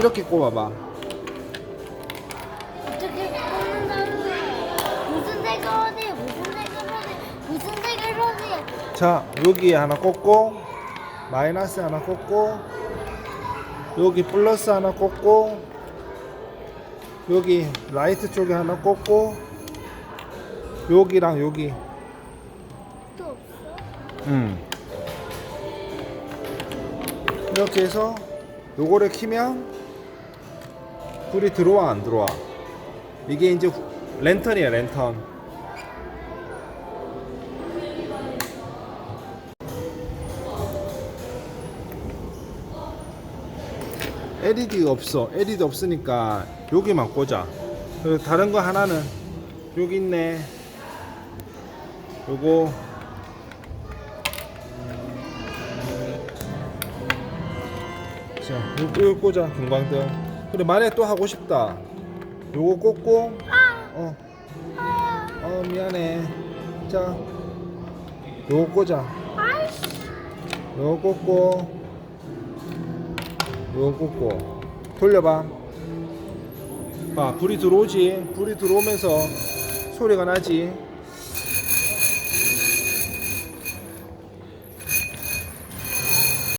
이렇게 꼽아봐. 어떻게 뽑는다는데 무슨 색으로 돼? 무슨 색으로 돼? 무슨 색으로 돼? 자, 여기에 하나 꽂고, 마이너스 하나 꽂고, 여기 플러스 하나 꽂고, 여기 라이트 쪽에 하나 꽂고, 여기랑 여기. 또 없어? 음. 이렇게 해서 요거를 키면 불이 들어와 안 들어와? 이게 이제 후- 랜턴이에요 랜턴. LED가 없어. LED 없으니까 여기만 꽂아. 다른 거 하나는 여기 있네. 요거. 자, 요거 꽂아 금광등. 그래 만에 또 하고 싶다. 요거 꽂고, 어, 어 미안해. 자, 요거 꽂아. 요거 꽂고, 요거 꽂고, 돌려봐. 봐, 불이 들어오지. 불이 들어오면서 소리가 나지.